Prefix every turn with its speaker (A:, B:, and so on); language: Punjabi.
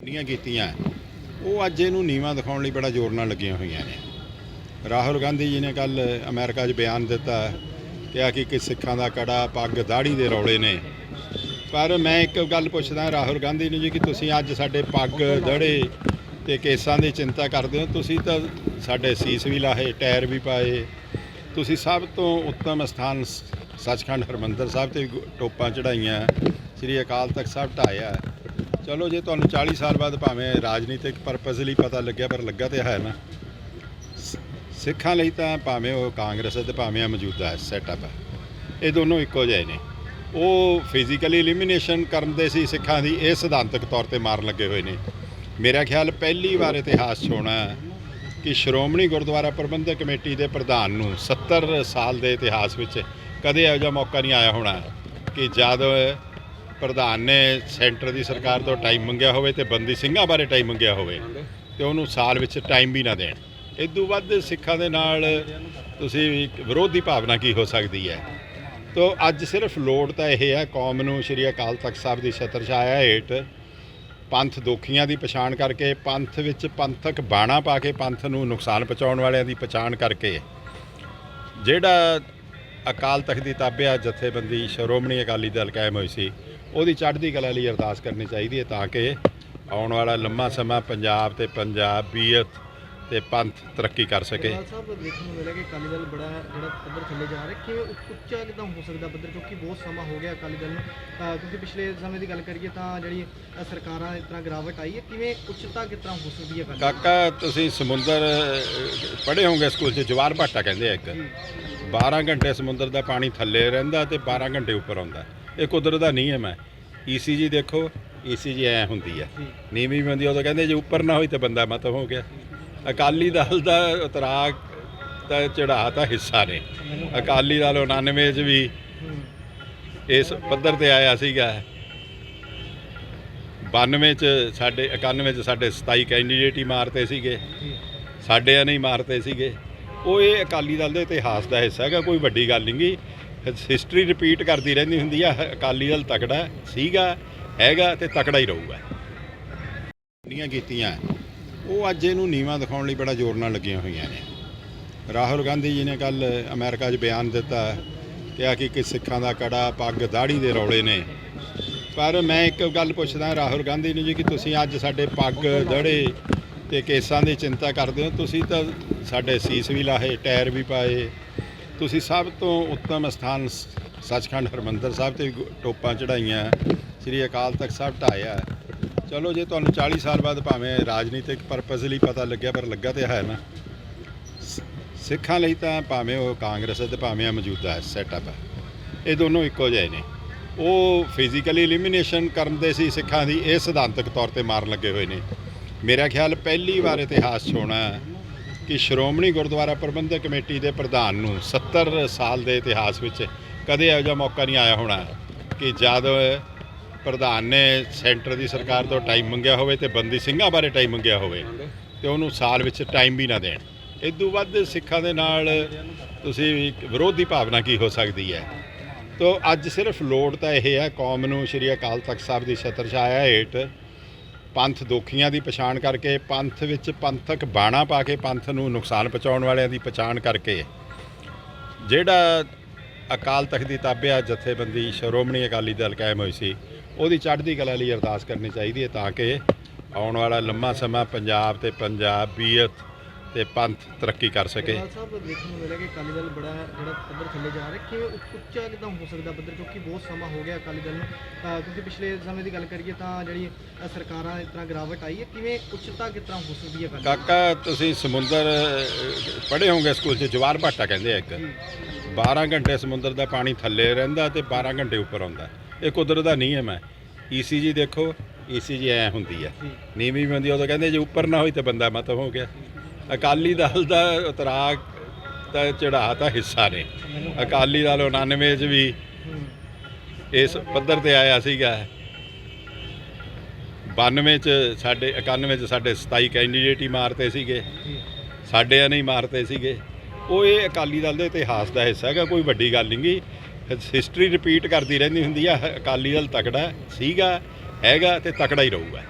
A: ਜਿਹੜੀਆਂ ਕੀਤੀਆਂ। ਉਹ ਅੱਜ ਇਹਨੂੰ ਨੀਵਾ ਦਿਖਾਉਣ ਲਈ ਬੜਾ ਜ਼ੋਰ ਨਾਲ ਲੱਗੀਆਂ ਹੋਈਆਂ ਨੇ। ਰਾਹੁਲ ਗਾਂਧੀ ਜੀ ਨੇ ਕੱਲ ਅਮਰੀਕਾ 'ਚ ਬਿਆਨ ਦਿੱਤਾ ਕਿਹਾ ਕਿ ਕਿ ਸਿੱਖਾਂ ਦਾ ਕੜਾ ਪੱਗ ਦਾੜੀ ਦੇ ਰੌਲੇ ਨੇ। ਪਰ ਮੈਂ ਇੱਕ ਗੱਲ ਪੁੱਛਦਾ ਰਾਹੁਲ ਗਾਂਧੀ ਨੂੰ ਜੀ ਕਿ ਤੁਸੀਂ ਅੱਜ ਸਾਡੇ ਪੱਗ ਦੜੇ ਤੇ ਕੇਸਾਂ ਦੀ ਚਿੰਤਾ ਕਰਦੇ ਹੋ? ਤੁਸੀਂ ਤਾਂ ਸਾਡੇ ਸੀਸ ਵੀ ਲਾਹੇ, ਟਾਇਰ ਵੀ ਪਾਏ। ਤੁਸੀਂ ਸਭ ਤੋਂ ਉੱਤਮ ਸਥਾਨ ਸੱਚਖੰਡ ਹਰਮੰਦਰ ਸਾਹਿਬ ਤੇ ਗੁ- ਟੋਪਾਂ ਚੜਾਈਆਂ ਸ੍ਰੀ ਅਕਾਲ ਤਖਤ ਸਾਹਿਬ ਢਾਇਆ ਚਲੋ ਜੇ ਤੁਹਾਨੂੰ 40 ਸਾਲ ਬਾਅਦ ਭਾਵੇਂ ਰਾਜਨੀਤਿਕ ਪਰਪਸ ਲਈ ਪਤਾ ਲੱਗਿਆ, ਪਰ ਲੱਗਾ ਤੇ ਹੈ ਨਾ। ਸ- ਸਿੱਖਾਂ ਲਈ ਤਾਂ ਭਾਵੇਂ ਉਹ ਕਾਂਗਰਸ ਹੈ ਤੇ ਭਾਵੇਂ ਆ ਮੌਜੂਦਾ ਹੈ ਸੈਟਅਪ ਹੈ। ਇਹ ਦੋਨੋਂ ਇੱਕੋ ਜਿਹੇ ਨੇ। ਉਹ ਫਿਜ਼ੀਕਲੀ ਐਲੀਮੀਨੇਸ਼ਨ ਕਰਨ ਦੇ ਸੀ ਸਿੱਖਾਂ ਦੀ, ਇਹ ਸਿਧਾਂਤਕ ਤੌਰ ਤੇ ਮਾਰਨ ਲੱਗੇ ਹੋਏ ਨੇ। ਮੇਰਾ ਖਿਆਲ ਪਹਿਲੀ ਵਾਰ ਇਤਿਹਾਸ 'ਚ ਹੋਣਾ ਕਿ ਸ਼੍ਰੋਮਣੀ ਗੁਰਦੁਆਰਾ ਪ੍ਰਬੰਧਕ ਕਮੇਟੀ ਦੇ ਪ੍ਰਧਾਨ ਨੂੰ 70 ਸਾਲ ਦੇ ਇਤਿਹਾਸ ਵਿੱਚ ਕਦੇ ਇਹੋ ਜਿਹਾ ਮੌਕਾ ਨਹੀਂ ਆਇਆ ਹੋਣਾ ਕਿ ਜਦ ਪ੍ਰਧਾਨ ਨੇ ਸੈਂਟਰ ਦੀ ਸਰਕਾਰ ਤੋਂ ਟਾਈਮ ਮੰਗਿਆ ਹੋਵੇ ਤੇ ਬੰਦੀ ਸਿੰਘਾਂ ਬਾਰੇ ਟਾਈਮ ਮੰਗਿਆ ਹੋਵੇ ਤੇ ਉਹਨੂੰ ਸਾਲ ਵਿੱਚ ਟਾਈਮ ਵੀ ਨਾ ਦੇਣ। ਇਦੋਂ ਵੱਧ ਸਿੱਖਾਂ ਦੇ ਨਾਲ ਤੁਸੀਂ ਵਿਰੋਧ ਦੀ ਭਾਵਨਾ ਕੀ ਹੋ ਸਕਦੀ ਹੈ? ਤੋ ਅੱਜ ਸਿਰਫ ਲੋੜ ਤਾਂ ਇਹ ਹੈ, ਕੌਮ ਨੂੰ ਸ਼੍ਰੀ ਅਕਾਲ ਤਖਤ ਸਾਹਿਬ ਦੀ ਛਤਰ ਛਾਇਆ ਹੇਠ ਪੰਥ ਦੋਖੀਆਂ ਦੀ ਪਛਾਣ ਕਰਕੇ, ਪੰਥ ਵਿੱਚ ਪੰਥਕ ਬਾਣਾ ਪਾ ਕੇ, ਪੰਥ ਨੂੰ ਨੁਕਸਾਨ ਪਹੁੰਚਾਉਣ ਵਾਲਿਆਂ ਦੀ ਪਛਾਣ ਕਰਕੇ, ਜਿਹੜਾ ਅਕਾਲ ਤਖਤ ਦੀ ਤਾਬਿਆ ਜਥੇਬੰਦੀ ਸ਼੍ਰੋਮਣੀ ਅਕਾਲੀ ਦਲ ਕਾਇਮ ਹੋਈ ਸੀ। ਉਹਦੀ ਚੜ੍ਹਦੀ ਕਲਾ ਲਈ ਅਰਦਾਸ ਕਰਨੀ ਚਾਹੀਦੀ ਹੈ ਤਾਂ ਕਿ ਆਉਣ ਵਾਲਾ ਲੰਮਾ ਸਮਾਂ ਪੰਜਾਬ ਤੇ ਪੰਜਾਬੀਅਤ ਤੇ ਪੰਥ ਤਰੱਕੀ ਕਰ ਸਕੇ।
B: ਲਾਲ ਸਾਹਿਬ ਦੇਖਣ ਨੂੰ ਮਿਲਿਆ ਕਿ ਅਕਾਲੀ ਦਲ ਬੜਾ ਜਿਹੜਾ ਪੱਧਰ ਥੱਲੇ ਜਾ ਰਿਹਾ। ਕਿਵੇਂ ਉੱਚ- ਉੱਚਾ ਕਿਦਾਂ ਹੋ ਸਕਦਾ ਪੱਧਰ? ਕਿਉਂਕਿ ਬਹੁਤ ਸਮਾਂ ਹੋ ਗਿਆ ਅਕਾਲੀ ਦਲ ਨੂੰ। ਅਹ ਕਿਉਂਕਿ ਪਿਛਲੇ ਸਮੇਂ ਦੀ ਗੱਲ ਕਰੀਏ ਤਾਂ ਜਿਹੜੀ ਅਹ ਸਰਕਾਰਾਂ ਇਸ ਤਰ੍ਹਾਂ ਗਿਰਾਵਟ ਆਈ ਹੈ। ਕਿਵੇਂ ਉੱਚਤਾ ਕਿਸ ਤਰ੍ਹਾਂ ਹੋ ਸਕਦੀ ਹੈ ਅਕਾਲੀ ਦਲ? ਦੀ?
A: ਕਾਕਾ ਤੁਸੀਂ ਸਮੁੰਦਰ ਪੜ੍ਹੇ ਹੋਵੋਗੇ ਸਕੂਲ 'ਚ? ਜਵਾਰ ਭਾਟਾ ਕਹਿੰਦੇ ਆ ਇੱਕ। 12 ਘੰਟੇ ਸਮੁੰਦਰ ਦਾ ਪਾਣੀ ਥੱਲੇ ਰਹਿੰਦਾ ਤੇ 12 ਘੰਟੇ ਉੱਪਰ ਆਉਂਦਾ। ਇਹ ਕੁਦਰਤ ਦਾ ਨਿਯਮ ਹੈ। ਈਸੀਜੀ ਦੇਖੋ ਈਸੀਜੀ ਐ ਹੁੰਦੀ ਹੈ। ਨੀਵੀਂ ਵੀ ਹੁੰਦੀ ਆ, ਉਦੋਂ ਕਹਿੰਦੇ ਜੇ ਉੱਪਰ ਨਾ ਹੋਈ ਤਾਂ ਬੰਦਾ ਮਤਮ ਹੋ ਗਿਆ। ਅਕਾਲੀ ਦਲ ਦਾ ਉਤਰਾ ਦਾ ਚੜਾਅ ਤਾਂ ਹਿੱਸਾ ਨੇ। ਅਕਾਲੀ ਦਲ 99 ਚ ਵੀ ਇਸ ਪੱਧਰ ਤੇ ਆਇਆ ਸੀਗਾ। 92 ਚ ਸਾਡੇ 91 ਚ ਸਾਡੇ 27 ਕੈਂਡੀਡੇਟ ਹੀ ਮਾਰਤੇ ਸੀਗੇ।
B: ਜੀ
A: ਸਾਡੇ ਆ ਨਹੀਂ ਮਾਰਤੇ ਸੀਗੇ। ਉਹ ਇਹ ਅਕਾਲੀ ਦਲ ਦੇ ਇਤਿਹਾਸ ਦਾ ਹਿੱਸਾ ਹੈਗਾ, ਕੋਈ ਵੱਡੀ ਗੱਲ ਨਹੀਂ ਗੀ। ਹਿਸਟਰੀ ਰਿਪੀਟ ਕਰਦੀ ਰਹਿੰਦੀ ਹੁੰਦੀ ਆ, ਅਕਾਲੀ ਦਲ ਤਕੜਾ ਸੀਗਾ, ਹੈਗਾ ਤੇ ਤਕੜਾ ਹੀ ਰਹੂਗਾ। ਜਿਹੜੀਆਂ ਕੀਤੀਆਂ। ਉਹ ਅੱਜ ਇਹਨੂੰ ਨੀਵਾ ਦਿਖਾਉਣ ਲਈ ਬੜਾ ਜ਼ੋਰ ਨਾਲ ਲੱਗੀਆਂ ਹੋਈਆਂ ਨੇ। ਰਾਹੁਲ ਗਾਂਧੀ ਜੀ ਨੇ ਕੱਲ ਅਮਰੀਕਾ 'ਚ ਬਿਆਨ ਦਿੱਤਾ ਕਿਹਾ ਆ ਕਿ ਸਿੱਖਾਂ ਦਾ ਕੜਾ ਪੱਗ ਦਾੜੀ ਦੇ ਰੌਲੇ ਨੇ। ਪਰ ਮੈਂ ਇੱਕ ਗੱਲ ਪੁੱਛਦਾ ਰਾਹੁਲ ਗਾਂਧੀ ਨੂੰ ਜੀ ਕਿ ਤੁਸੀਂ ਅੱਜ ਸਾਡੇ ਪੱਗ ਦੜੇ ਤੇ ਕੇਸਾਂ ਦੀ ਚਿੰਤਾ ਕਰਦੇ ਹੋ? ਤੁਸੀਂ ਤਾਂ ਸਾਡੇ ਸੀਸ ਵੀ ਲਾਹੇ, ਟਾਇਰ ਵੀ ਪਾਏ। ਤੁਸੀਂ ਸਭ ਤੋਂ ਉੱਤਮ ਸਥਾਨ ਸੱਚਖੰਡ ਹਰਮੰਦਰ ਸਾਹਿਬ ਤੇ ਗੁ- ਟੋਪਾਂ ਚੜਾਈਆਂ ਸ੍ਰੀ ਅਕਾਲ ਤਖਤ ਸਾਹਿਬ ਢਾਇਆ ਚਲੋ ਜੇ ਤੁਹਾਨੂੰ 40 ਸਾਲ ਬਾਅਦ ਭਾਵੇਂ ਰਾਜਨੀਤਿਕ ਪਰਪਸ ਲਈ ਪਤਾ ਲੱਗਿਆ, ਪਰ ਲੱਗਾ ਤੇ ਹੈ ਨਾ। ਸ- ਸਿੱਖਾਂ ਲਈ ਤਾਂ ਭਾਵੇਂ ਉਹ ਕਾਂਗਰਸ ਹੈ ਤੇ ਭਾਵੇਂ ਮੌਜੂਦਾ ਹੈ ਸੈਟਅਪ ਹੈ। ਇਹ ਦੋਨੋਂ ਇੱਕੋ ਜਿਹੇ ਨੇ। ਉਹ ਫਿਜ਼ੀਕਲੀ ਐਲੀਮੀਨੇਸ਼ਨ ਕਰਨ ਦੇ ਸੀ ਸਿੱਖਾਂ ਦੀ, ਇਹ ਸਿਧਾਂਤਕ ਤੌਰ ਤੇ ਮਾਰਨ ਲੱਗੇ ਹੋਏ ਨੇ। ਮੇਰਾ ਖਿਆਲ ਪਹਿਲੀ ਵਾਰ ਇਤਿਹਾਸ 'ਚ ਹੋਣਾ ਕਿ ਸ਼੍ਰੋਮਣੀ ਗੁਰਦੁਆਰਾ ਪ੍ਰਬੰਧਕ ਕਮੇਟੀ ਦੇ ਪ੍ਰਧਾਨ ਨੂੰ 70 ਸਾਲ ਦੇ ਇਤਿਹਾਸ ਵਿੱਚ ਕਦੇ ਇਹੋ ਜਿਹਾ ਮੌਕਾ ਨਹੀਂ ਆਇਆ ਹੋਣਾ ਕਿ ਜਦ ਪ੍ਰਧਾਨ ਨੇ ਸੈਂਟਰ ਦੀ ਸਰਕਾਰ ਤੋਂ ਟਾਈਮ ਮੰਗਿਆ ਹੋਵੇ ਤੇ ਬੰਦੀ ਸਿੰਘਾਂ ਬਾਰੇ ਟਾਈਮ ਮੰਗਿਆ ਹੋਵੇ ਤੇ ਉਹਨੂੰ ਸਾਲ ਵਿੱਚ ਟਾਈਮ ਵੀ ਨਾ ਦੇਣ। ਇਦੋਂ ਵੱਧ ਸਿੱਖਾਂ ਦੇ ਨਾਲ ਤੁਸੀਂ ਵਿਰੋਧ ਦੀ ਭਾਵਨਾ ਕੀ ਹੋ ਸਕਦੀ ਹੈ? ਤੋ ਅੱਜ ਸਿਰਫ ਲੋੜ ਤਾਂ ਇਹ ਹੈ, ਕੌਮ ਨੂੰ ਸ਼੍ਰੀ ਅਕਾਲ ਤਖਤ ਸਾਹਿਬ ਦੀ ਛਤਰ ਛਾਇਆ ਹੇਠ ਪੰਥ ਦੋਖੀਆਂ ਦੀ ਪਛਾਣ ਕਰਕੇ, ਪੰਥ ਵਿੱਚ ਪੰਥਕ ਬਾਣਾ ਪਾ ਕੇ, ਪੰਥ ਨੂੰ ਨੁਕਸਾਨ ਪਹੁੰਚਾਉਣ ਵਾਲਿਆਂ ਦੀ ਪਛਾਣ ਕਰਕੇ, ਜਿਹੜਾ ਅਕਾਲ ਤਖਤ ਦੀ ਤਾਬਿਆ ਜਥੇਬੰਦੀ ਸ਼੍ਰੋਮਣੀ ਅਕਾਲੀ ਦਲ ਕਾਇਮ ਹੋਈ ਸੀ। ਉਹਦੀ ਚੜ੍ਹਦੀ ਕਲਾ ਲਈ ਅਰਦਾਸ ਕਰਨੀ ਚਾਹੀਦੀ ਹੈ ਤਾਂ ਕਿ ਆਉਣ ਵਾਲਾ ਲੰਮਾ ਸਮਾਂ ਪੰਜਾਬ ਤੇ ਪੰਜਾਬੀਅਤ ਤੇ ਪੰਥ ਤਰੱਕੀ ਕਰ ਸਕੇ।
B: ਸਾਹਿਬ ਦੇਖਣ ਨੂੰ ਮਿਲਿਆ ਕਿ ਅਕਾਲੀ ਦਲ ਬੜਾ ਜਿਹੜਾ ਪੱਧਰ ਥੱਲੇ ਜਾ ਰਿਹਾ ਕਿਵੇਂ ਉੱਚ- ਉੱਚਾ ਕਿਦਾਂ ਹੋ ਸਕਦਾ ਪੱਧਰ? ਕਿਉਂਕਿ ਬਹੁਤ ਸਮਾਂ ਹੋ ਗਿਆ ਅਕਾਲੀ ਦਲ ਨੂੰ। ਅਹ ਕਿਉਂਕਿ ਪਿਛਲੇ ਸਮੇਂ ਦੀ ਗੱਲ ਕਰੀਏ ਤਾਂ ਜਿਹੜੀ ਅਹ ਸਰਕਾਰਾਂ ਇਸ ਤਰ੍ਹਾਂ ਗਿਰਾਵਟ ਆਈ ਹੈ ਕਿਵੇਂ ਉੱਚਤਾ ਕਿਸ ਤਰ੍ਹਾਂ ਹੋ ਸਕਦੀ ਹੈ ਅਕਾਲੀ ਦਲ ਦੀ?
A: ਕਾਕਾ ਤੁਸੀਂ ਸਮੁੰਦਰ ਪੜ੍ਹੇ ਹੋਵੋਗੇ ਸਕੂਲ 'ਚ ਜਵਾਰ ਭਾਟਾ ਕਹਿੰਦੇ ਆ ਇੱਕ। 12 ਘੰਟੇ ਸਮੁੰਦਰ ਦਾ ਪਾਣੀ ਥੱਲੇ ਰਹਿੰਦਾ ਤੇ 12 ਘੰਟੇ ਉੱਪਰ ਆਉਂਦਾ। ਇਹ ਕੁਦਰਤ ਦਾ ਨਿਯਮ ਹੈ। ਈਸੀਜੀ ਦੇਖੋ ਈਸੀਜੀ ਐ ਹੁੰਦੀ ਹੈ। ਨੀਵੀਂ ਵੀ ਹੁੰਦੀ ਆ, ਉਦੋਂ ਕਹਿੰਦੇ ਜੇ ਉੱਪਰ ਨਾ ਹੋਈ ਤਾਂ ਬੰਦਾ ਮਤਮ ਹੋ ਗਿਆ। ਅਕਾਲੀ ਦਲ ਦਾ ਉਤਰਾ ਦਾ ਚੜਾਅ ਤਾਂ ਹਿੱਸਾ ਨੇ। ਅਕਾਲੀ ਦਲ 99 ਚ ਵੀ ਇਸ ਪੱਧਰ ਤੇ ਆਇਆ ਸੀਗਾ। 92 ਚ ਸਾਡੇ 91 ਚ ਸਾਡੇ 27 ਕੈਂਡੀਡੇਟ ਹੀ ਮਾਰਤੇ ਸੀਗੇ।
B: ਜੀ
A: ਸਾਡੇ ਆ ਨਹੀਂ ਮਾਰਤੇ ਸੀਗੇ। ਉਹ ਇਹ ਅਕਾਲੀ ਦਲ ਦੇ ਇਤਿਹਾਸ ਦਾ ਹਿੱਸਾ ਹੈਗਾ, ਕੋਈ ਵੱਡੀ ਗੱਲ ਨਹੀਂ ਗੀ। ਹਿਸਟਰੀ ਰਿਪੀਟ ਕਰਦੀ ਰਹਿੰਦੀ ਹੁੰਦੀ ਆ, ਅਕਾਲੀ ਦਲ ਤਕੜਾ ਸੀਗਾ, ਹੈਗਾ ਤੇ ਤਕੜਾ ਹੀ ਰਹੂਗਾ।